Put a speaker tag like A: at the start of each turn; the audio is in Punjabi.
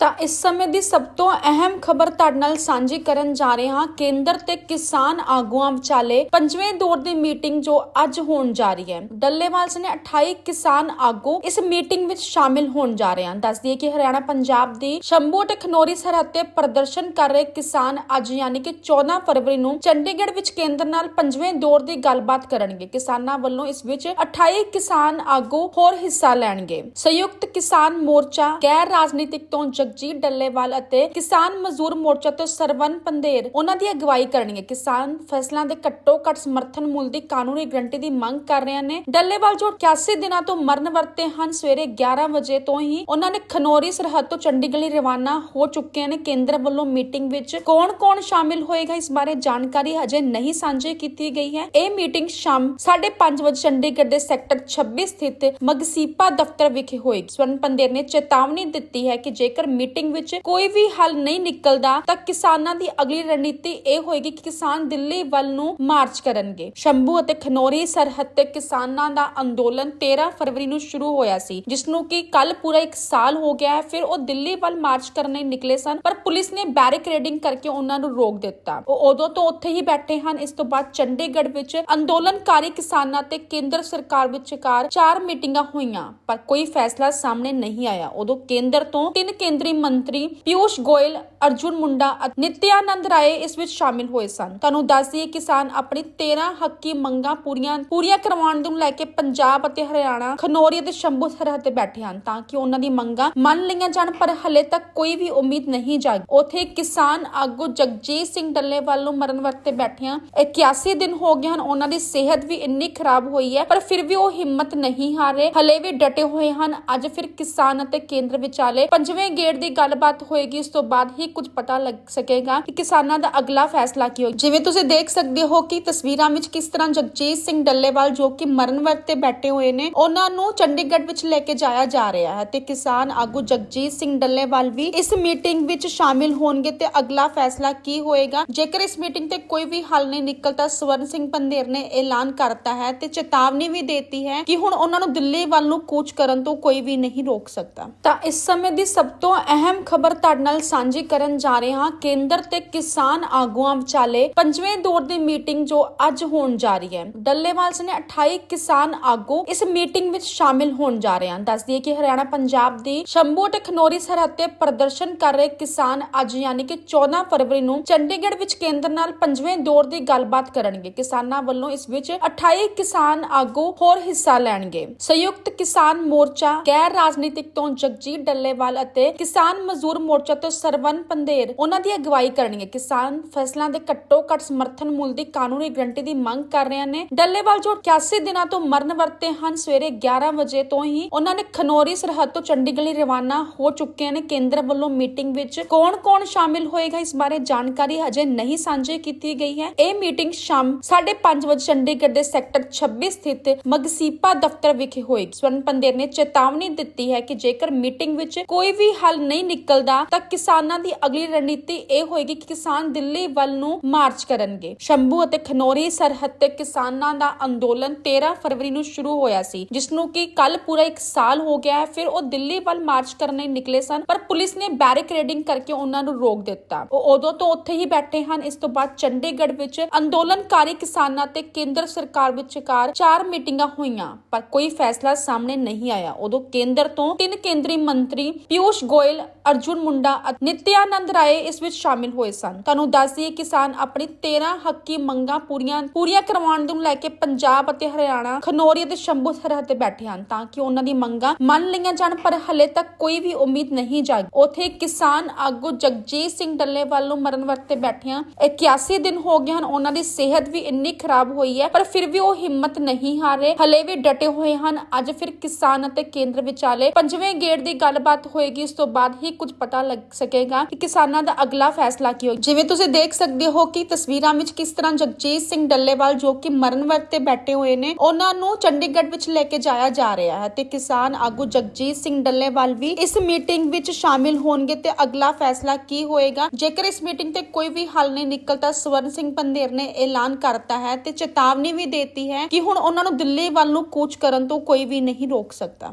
A: ਤਾਂ ਇਸ ਸਮੇਂ ਦੀ ਸਭ ਤੋਂ ਅਹਿਮ ਖਬਰ ਤੁਹਾਡੇ ਨਾਲ ਸਾਂਝੀ ਕਰਨ ਜਾ ਰਹੇ ਹਾਂ। ਕੇਂਦਰ ਤੇ ਕਿਸਾਨ ਆਗੂਆਂ ਵਿਚਾਲੇ ਪੰਜਵੇਂ ਦੌਰ ਦੀ ਮੀਟਿੰਗ ਜੋ ਅੱਜ ਹੋਣ ਜਾ ਰਹੀ ਹੈ। ਡੱਲੇਵਾਲ ਸਨੇ 28 ਕਿਸਾਨ ਆਗੂ ਇਸ ਮੀਟਿੰਗ ਵਿੱਚ ਸ਼ਾਮਿਲ ਹੋਣ ਜਾ ਰਹੇ ਹਨ। ਦੱਸ ਦਈਏ ਕਿ ਹਰਿਆਣਾ ਪੰਜਾਬ ਦੀ ਸ਼ੰਭੂ ਤੇ ਖਨੌਰੀ ਸਰਹੱਦ ਤੇ ਪ੍ਰਦਰਸ਼ਨ ਕਰ ਰਹੇ ਕਿਸਾਨ ਅੱਜ ਯਾਨੀ ਕਿ 14 ਫਰਵਰੀ ਨੂੰ ਚੰਡੀਗੜ੍ਹ ਵਿੱਚ ਕੇਂਦਰ ਨਾਲ ਪੰਜਵੇਂ ਦੌਰ ਦੀ ਗੱਲਬਾਤ ਕਰਨਗੇ। ਕਿਸਾਨਾਂ ਵੱਲੋਂ ਇਸ ਵਿੱਚ 28 ਕਿਸਾਨ ਆਗੂ ਹੋਰ ਹਿੱਸਾ ਲੈਣਗੇ। ਸੰਯੁਕਤ ਕਿਸਾਨ ਮੋਰਚਾ ਗੈਰ ਰਾਜਨੀਤਿਕ ਤੋਂ ਜਗਜੀਤ ਡੱਲੇਵਾਲ ਅਤੇ ਕਿਸਾਨ ਮਜ਼ਦੂਰ ਮੋਰਚਾ ਤੋਂ ਸਰਵਨ ਪੰਦੇਰ ਉਹਨਾਂ ਦੀ ਅਗਵਾਈ ਕਰਨਗੇ ਕਿਸਾਨ ਫਸਲਾਂ ਦੇ ਘੱਟੋ ਘੱਟ ਸਮਰਥਨ ਮੁੱਲ ਦੀ ਕਾਨੂੰਨੀ ਗਰੰਟੀ ਦੀ ਮੰਗ ਕਰ ਰਹੇ ਨੇ। ਡੱਲੇਵਾਲ ਜੋ 81 ਦਿਨਾਂ ਤੋਂ ਮਰਨ ਵਰਤੇ ਹਨ, ਸਵੇਰੇ 11 ਵਜੇ ਤੋਂ ਹੀ ਉਹਨਾਂ ਨੇ ਖਨੌਰੀ ਸਰਹੱਦ ਤੋਂ ਚੰਡੀਗੜ੍ਹ ਲਈ ਰਵਾਨਾ ਹੋ ਚੁੱਕੇ ਨੇ। ਕੇਂਦਰ ਵੱਲੋਂ ਮੀਟਿੰਗ ਵਿੱਚ ਕੌਣ-ਕੌਣ ਸ਼ਾਮਿਲ ਹੋਏਗਾ, ਇਸ ਬਾਰੇ ਜਾਣਕਾਰੀ ਹਜੇ ਨਹੀਂ ਸਾਂਝੀ ਕੀਤੀ ਗਈ ਹੈ। ਇਹ ਮੀਟਿੰਗ ਸ਼ਾਮ 5:30 ਵਜੇ ਚੰਡੀਗੜ੍ਹ ਦੇ ਸੈਕਟਰ 26 ਸਥਿਤ ਮਗਸੀਪਾ ਦਫ਼ਤਰ ਵਿਖੇ ਹੋਏਗੀ। ਸਵਰਨ ਪੰਦੇਰ ਨੇ ਚੇਤਾਵਨੀ ਦਿੱਤੀ ਹੈ ਕਿ ਜੇਕਰ ਮੀਟਿੰਗ ਵਿੱਚ ਕੋਈ ਵੀ ਹੱਲ ਨਹੀਂ ਨਿਕਲਦਾ, ਤਾਂ ਕਿਸਾਨਾਂ ਦੀ ਅਗਲੀ ਰਣਨੀਤੀ ਇਹ ਹੋਏਗੀ ਕਿ ਕਿਸਾਨ ਦਿੱਲੀ ਵੱਲ ਨੂੰ ਮਾਰਚ ਕਰਨਗੇ। ਸ਼ੰਭੂ ਅਤੇ ਖਨੌਰੀ ਸਰਹੱਦ ਤੇ ਕਿਸਾਨਾਂ ਦਾ ਅੰਦੋਲਨ 13 ਫਰਵਰੀ ਨੂੰ ਸ਼ੁਰੂ ਹੋਇਆ ਸੀ, ਜਿਸ ਨੂੰ ਕਿ ਕੱਲ ਪੂਰਾ 1 ਸਾਲ ਹੋ ਗਿਆ ਹੈ, ਫਿਰ ਉਹ ਦਿੱਲੀ ਵੱਲ ਮਾਰਚ ਕਰਨ ਲਈ ਨਿਕਲੇ ਸਨ, ਪਰ ਪੁਲਿਸ ਨੇ ਬੈਰੀਕੇਡਿੰਗ ਕਰਕੇ ਉਹਨਾਂ ਨੂੰ ਰੋਕ ਦਿੱਤਾ। ਉਹ ਉਦੋਂ ਤੋਂ ਉੱਥੇ ਹੀ ਬੈਠੇ ਹਨ, ਇਸ ਤੋਂ ਬਾਅਦ ਚੰਡੀਗੜ੍ਹ ਵਿੱਚ ਅੰਦੋਲਨਕਾਰੀ ਕਿਸਾਨਾਂ ਤੇ ਕੇਂਦਰ ਸਰਕਾਰ ਵਿਚਕਾਰ ਚਾਰ ਮੀਟਿੰਗਾਂ ਹੋਈਆਂ, ਪਰ ਕੋਈ ਫੈਸਲਾ ਸਾਹਮਣੇ ਨਹੀਂ ਆਇਆ। ਉਦੋਂ ਕੇਂਦਰ ਤੋਂ ਤਿੰਨ ਕੇਂਦਰ ਮੰਤਰੀ ਪਿਊਸ਼ ਗੋਇਲ, ਅਰਜੁਨ ਮੁੰਡਾ ਅਤੇ ਨਿਤਿਆਨੰਦ ਰਾਏ ਇਸ ਵਿੱਚ ਸ਼ਾਮਿਲ ਹੋਏ ਸਨ। ਤੁਹਾਨੂੰ ਦੱਸ ਦਈਏ, ਕਿਸਾਨ ਆਪਣੀ 13 ਹੱਕੀ ਮੰਗਾਂ ਪੂਰੀਆਂ ਪੂਰੀਆਂ ਕਰਵਾਉਣ ਨੂੰ ਲੈ ਕੇ ਪੰਜਾਬ ਅਤੇ ਹਰਿਆਣਾ, ਖਨੌਰੀ ਅਤੇ ਸ਼ੰਭੂ ਸਰਹੱਦ ਤੇ ਬੈਠੇ ਹਨ ਤਾਂ ਕਿ ਉਹਨਾਂ ਦੀ ਮੰਗਾਂ ਮੰਨ ਲਈਆਂ ਜਾਣ, ਪਰ ਹਲੇ ਤੱਕ ਕੋਈ ਵੀ ਉਮੀਦ ਨਹੀਂ ਜਾਗੀ। ਉਥੇ ਕਿਸਾਨ ਆਗੂ ਜਗਜੀਤ ਸਿੰਘ ਡੱਲੇਵਾਲ ਨੂੰ ਮਰਨ ਵਰਤੇ ਬੈਠਿਆਂ 81 ਦਿਨ ਹੋ ਗਏ ਹਨ, ਉਹਨਾਂ ਦੀ ਸਿਹਤ ਵੀ ਇੰਨੀ ਖਰਾਬ ਹੋਈ ਹੈ, ਪਰ ਫਿਰ ਵੀ ਉਹ ਹਿੰਮਤ ਨਹੀਂ ਹਾਰੇ, ਹਲੇ ਵੀ ਡਟੇ ਹੋਏ ਹਨ। ਅੱਜ ਫਿਰ ਕਿਸਾਨ ਅਤੇ ਕੇਂਦਰ ਵਿਚਾਲੇ ਪੰਜਵੇਂ ਗੇੜ ਦੀ ਗੱਲਬਾਤ ਹੋਏਗੀ, ਇਸ ਤੋਂ ਬਾਅਦ ਹੀ ਕੁਝ ਪਤਾ ਲੱਗ ਸਕੇਗਾ ਕਿ ਕਿਸਾਨਾਂ ਦਾ ਅਗਲਾ ਫੈਸਲਾ ਕੀ ਹੋਏਗਾ ਜਿਵੇਂ ਤੁਸੀਂ ਦੇਖ ਸਕਦੇ ਹੋ ਕਿ ਤਸਵੀਰਾਂ ਵਿੱਚ ਕਿਸ ਤਰ੍ਹਾਂ ਜਗਜੀਤ ਸਿੰਘ ਡੱਲੇਵਾਲ ਜੋ ਕਿ ਮਰਨ ਵਰਤੇ ਬੈਠੇ ਹੋਏ ਨੇ, ਉਹਨਾਂ ਨੂੰ ਚੰਡੀਗੜ੍ਹ ਵਿੱਚ ਲੈ ਕੇ ਜਾਇਆ ਜਾ ਰਿਹਾ ਹੈ ਤੇ ਕਿਸਾਨ ਆਗੂ ਜਗਜੀਤ ਸਿੰਘ ਡੱਲੇਵਾਲ ਵੀ ਇਸ ਮੀਟਿੰਗ ਵਿੱਚ ਸ਼ਾਮਿਲ ਹੋਣਗੇ ਤੇ ਅਗਲਾ ਫੈਸਲਾ ਕੀ ਹੋਏਗਾ? ਜੇਕਰ ਇਸ ਮੀਟਿੰਗ ਤੇ ਕੋਈ ਵੀ ਹੱਲ ਨਹੀਂ ਨਿਕਲਦਾ, ਸਵਰਨ ਸਿੰਘ ਪੰਧੇਰ ਨੇ ਐਲਾਨ ਕਰਤਾ ਹੈ ਤੇ ਚੇਤਾਵਨੀ ਵੀ ਦਿੱਤੀ ਹੈ ਕਿ ਹੁਣ ਉਹਨਾਂ ਨੂੰ ਦਿੱਲੀ ਵੱਲ ਨੂੰ ਕੂਚ ਕਰਨ ਤੋਂ ਕੋਈ ਵੀ ਨਹੀਂ ਰੋਕ ਸਕਦਾ। ਤਾਂ ਇਸ ਸਮੇਂ ਦੀ ਸਭ ਤੋਂ ਅਹਿਮ ਖਬਰ ਤੁਹਾਡੇ ਨਾਲ ਸਾਂਝੀ ਕਰਨ ਜਾ ਰਹੇ ਹਾਂ। ਕੇਂਦਰ ਤੇ ਕਿਸਾਨ ਆਗੂਆਂ ਵਿਚਾਲੇ ਪੰਜਵੇਂ ਦੌਰ ਦੀ ਮੀਟਿੰਗ ਜੋ ਅੱਜ ਹੋਣ ਜਾ ਰਹੀ ਹੈ। ਡੱਲੇਵਾਲ ਸਨੇ 28 ਕਿਸਾਨ ਆਗੂ ਇਸ ਮੀਟਿੰਗ ਵਿੱਚ ਸ਼ਾਮਿਲ ਹੋਣ ਜਾ ਰਹੇ ਹਨ। ਦੱਸ ਕਿ ਹਰਿਆਣਾ ਪੰਜਾਬ ਦੀ ਸ਼ੰਭੂ ਤੇ ਸਰਹੱਦ ਤੇ ਪ੍ਰਦਰਸ਼ਨ ਕਰ ਰਹੇ ਕਿਸਾਨ ਅੱਜ ਯਾਨੀ ਕਿ 14 ਫਰਵਰੀ ਨੂੰ ਚੰਡੀਗੜ੍ਹ ਵਿੱਚ ਕੇਂਦਰ ਨਾਲ ਪੰਜਵੇਂ ਦੌਰ ਦੀ ਗੱਲਬਾਤ ਕਰਨਗੇ। ਕਿਸਾਨਾਂ ਵੱਲੋਂ ਇਸ ਵਿੱਚ 28 ਕਿਸਾਨ ਆਗੂ ਹੋਰ ਹਿੱਸਾ ਲੈਣਗੇ। ਸੰਯੁਕਤ ਕਿਸਾਨ ਮੋਰਚਾ ਗੈਰ ਰਾਜਨੀਤਿਕ ਤੋਂ ਜਗਜੀਤ ਡੱਲੇਵਾਲ ਅਤੇ ਕਿਸਾਨ ਮਜ਼ਦੂਰ ਮੋਰਚਾ ਤੋਂ ਸਰਵਨ ਪੰਦੇਰ ਉਹਨਾਂ ਦੀ ਅਗਵਾਈ ਕਰਨਗੇ ਕਿਸਾਨ ਫਸਲਾਂ ਦੇ ਘੱਟੋ ਘੱਟ ਸਮਰਥਨ ਮੁੱਲ ਦੀ ਕਾਨੂੰਨੀ ਗਰੰਟੀ ਦੀ ਮੰਗ ਕਰ ਰਹੇ ਨੇ। ਡੱਲੇਵਾਲ ਜੋ 81 ਦਿਨਾਂ ਤੋਂ ਮਰਨ ਵਰਤੇ ਹਨ, ਸਵੇਰੇ 11 ਵਜੇ ਤੋਂ ਹੀ ਉਹਨਾਂ ਨੇ ਖਨੋਰੀ ਸਰਹੱਦ ਤੋਂ ਚੰਡੀਗੜ੍ਹ ਲਈ ਰਵਾਨਾ ਹੋ ਚੁੱਕੇ ਨੇ। ਕੇਂਦਰ ਵੱਲੋਂ ਮੀਟਿੰਗ ਵਿੱਚ ਕੌਣ-ਕੌਣ ਸ਼ਾਮਿਲ ਹੋਏਗਾ, ਇਸ ਬਾਰੇ ਜਾਣਕਾਰੀ ਹਜੇ ਨਹੀਂ ਸਾਂਝੀ ਕੀਤੀ ਗਈ ਹੈ। ਇਹ ਮੀਟਿੰਗ ਸ਼ਾਮ 5:30 ਵਜੇ ਚੰਡੀਗੜ੍ਹ ਦੇ ਸੈਕਟਰ 26 ਸਥਿਤ ਮਗਸੀਪਾ ਦਫ਼ਤਰ ਵਿਖੇ ਹੋਏਗੀ। ਸਵਰਨ ਪੰਦੇਰ ਨੇ ਚੇਤਾਵਨੀ ਦਿੱਤੀ ਹੈ ਕਿ ਜੇਕਰ ਮੀਟਿੰਗ ਵਿੱਚ ਕੋਈ ਵੀ ਹੱਲ ਨਹੀਂ ਨਿਕਲਦਾ, ਤਾਂ ਕਿਸਾਨਾਂ ਦੀ ਅਗਲੀ ਰਣਨੀਤੀ ਇਹ ਹੋਏਗੀ ਕਿ ਕਿਸਾਨ ਦਿੱਲੀ ਵੱਲ ਨੂੰ ਮਾਰਚ ਕਰਨਗੇ। ਸ਼ੰਭੂ ਅਤੇ ਖਨੌਰੀ ਸਰਹੱਦ ਤੇ ਕਿਸਾਨਾਂ ਦਾ ਅੰਦੋਲਨ 13 ਫਰਵਰੀ ਨੂੰ ਸ਼ੁਰੂ ਹੋਇਆ ਸੀ ਜਿਸ ਨੂੰ ਕਿ ਕੱਲ ਪੂਰਾ 1 ਸਾਲ ਹੋ ਗਿਆ ਹੈ। ਫਿਰ ਉਹ ਦਿੱਲੀ ਵੱਲ ਮਾਰਚ ਕਰਨ ਲਈ ਨਿਕਲੇ ਸਨ, ਪਰ ਪੁਲਿਸ ਨੇ ਬੈਰੀਕੇਡਿੰਗ ਕਰਕੇ ਉਹਨਾਂ ਨੂੰ ਰੋਕ ਦਿੱਤਾ। ਉਹ ਉਦੋਂ ਤੋਂ ਉੱਥੇ ਹੀ ਬੈਠੇ ਹਨ। ਇਸ ਤੋਂ ਬਾਅਦ ਚੰਡੀਗੜ੍ਹ ਵਿੱਚ ਅੰਦੋਲਨਕਾਰੀ ਕਿਸਾਨਾਂ ਤੇ ਕੇਂਦਰ ਸਰਕਾਰ ਵਿਚਕਾਰ ਚਾਰ ਮੀਟਿੰਗਾਂ ਹੋਈਆਂ, ਪਰ ਕੋਈ ਫੈਸਲਾ ਸਾਹਮਣੇ ਨਹੀਂ ਆਇਆ। ਉਦੋਂ ਕੇਂਦਰ ਤੋਂ ਤਿੰਨ ਕੇਂਦਰੀ ਮੰਤਰੀ ਪਿਊਸ਼ ਗੋਇਲ ਅਰਜੁਨ ਮੁੰਡਾ ਅਤੇ ਨਿਤਿਆਨੰਦ ਰਾਏ ਇਸ ਵਿੱਚ ਸ਼ਾਮਿਲ ਹੋਏ ਸਨ। ਤੁਹਾਨੂੰ ਦੱਸ ਦਈਏ ਕਿਸਾਨ ਆਪਣੀ 13 ਹੱਕੀ ਮੰਗਾਂ ਪੂਰੀਆਂ ਪੂਰੀਆਂ ਕਰਵਾਉਣ ਨੂੰ ਲੈ ਕੇ ਪੰਜਾਬ ਅਤੇ ਹਰਿਆਣਾ ਖਨੌਰੀ ਅਤੇ ਸ਼ੰਭੂ ਸਰਹੱਦ ਤੇ ਬੈਠੇ ਹਨ ਤਾਂ ਕਿ ਉਹਨਾਂ ਦੀ ਮੰਗਾਂ ਮੰਨ ਲਈਆਂ ਜਾਣ, ਪਰ ਹਲੇ ਤੱਕ ਕੋਈ ਵੀ ਉਮੀਦ ਨਹੀਂ ਜਾਗੀ। ਉਥੇ ਕਿਸਾਨ ਆਗੂ ਜਗਜੀਤ ਸਿੰਘ ਡੱਲੇਵਾਲ ਨੂੰ ਮਰਨ ਵਰਤੇ ਬੈਠਿਆਂ 81 ਦਿਨ ਹੋ ਗਏ ਹਨ, ਉਹਨਾਂ ਦੀ ਸਿਹਤ ਵੀ ਇੰਨੀ ਖਰਾਬ ਹੋਈ ਹੈ, ਪਰ ਫਿਰ ਵੀ ਉਹ ਹਿੰਮਤ ਨਹੀਂ ਹਾਰੇ। ਹਲੇ ਵੀ ਡਟੇ ਹੋਏ ਹਨ। ਅੱਜ ਫਿਰ ਕਿਸਾਨ ਅਤੇ ਕੇਂਦਰ ਵਿਚਾਲੇ ਪੰਜਵੇਂ ਗੇੜ ਦੀ ਗੱਲਬਾਤ ਹੋਏਗੀ। ਇਸ ਤੋਂ ਬਾਅਦ ਹੀ ਕੁਝ ਪਤਾ ਲੱਗ ਸਕੇਗਾ ਕਿ ਕਿਸਾਨਾਂ ਦਾ ਅਗਲਾ ਫੈਸਲਾ ਕੀ ਹੋਏ ਜਿਵੇਂ ਤੁਸੀਂ ਦੇਖ ਸਕਦੇ ਹੋ ਕਿ ਤਸਵੀਰਾਂ ਵਿੱਚ ਕਿਸ ਤਰ੍ਹਾਂ ਜਗਜੀਤ ਸਿੰਘ ਡੱਲੇਵਾਲ ਜੋ ਕਿ ਮਰਨ ਵਰਤੇ ਬੈਠੇ ਹੋਏ ਨੇ, ਉਹਨਾਂ ਨੂੰ ਚੰਡੀਗੜ੍ਹ ਵਿੱਚ ਲੈ ਕੇ ਜਾਇਆ ਜਾ ਰਿਹਾ ਹੈ ਤੇ ਕਿਸਾਨ ਆਗੂ ਜਗਜੀਤ ਸਿੰਘ ਡੱਲੇਵਾਲ ਵੀ ਇਸ ਮੀਟਿੰਗ ਵਿੱਚ ਸ਼ਾਮਿਲ ਹੋਣਗੇ ਤੇ ਅਗਲਾ ਫੈਸਲਾ ਕੀ ਹੋਏਗਾ? ਜੇਕਰ ਇਸ ਮੀਟਿੰਗ ਤੇ ਕੋਈ ਵੀ ਹੱਲ ਨਹੀਂ ਨਿਕਲਦਾ ਸਵਰਨ ਸਿੰਘ ਪੰਦੇਰ ਨੇ ਐਲਾਨ ਕਰਤਾ ਹੈ ਤੇ ਚੇਤਾਵਨੀ ਵੀ ਦਿੱਤੀ ਹੈ ਕਿ ਹੁਣ ਉਹਨਾਂ ਨੂੰ ਦਿੱਲੀ ਵੱਲ ਨੂੰ ਕੂਚ ਕਰਨ ਤੋਂ ਕੋਈ ਵੀ ਨਹੀਂ ਰੋਕ ਸਕਦਾ।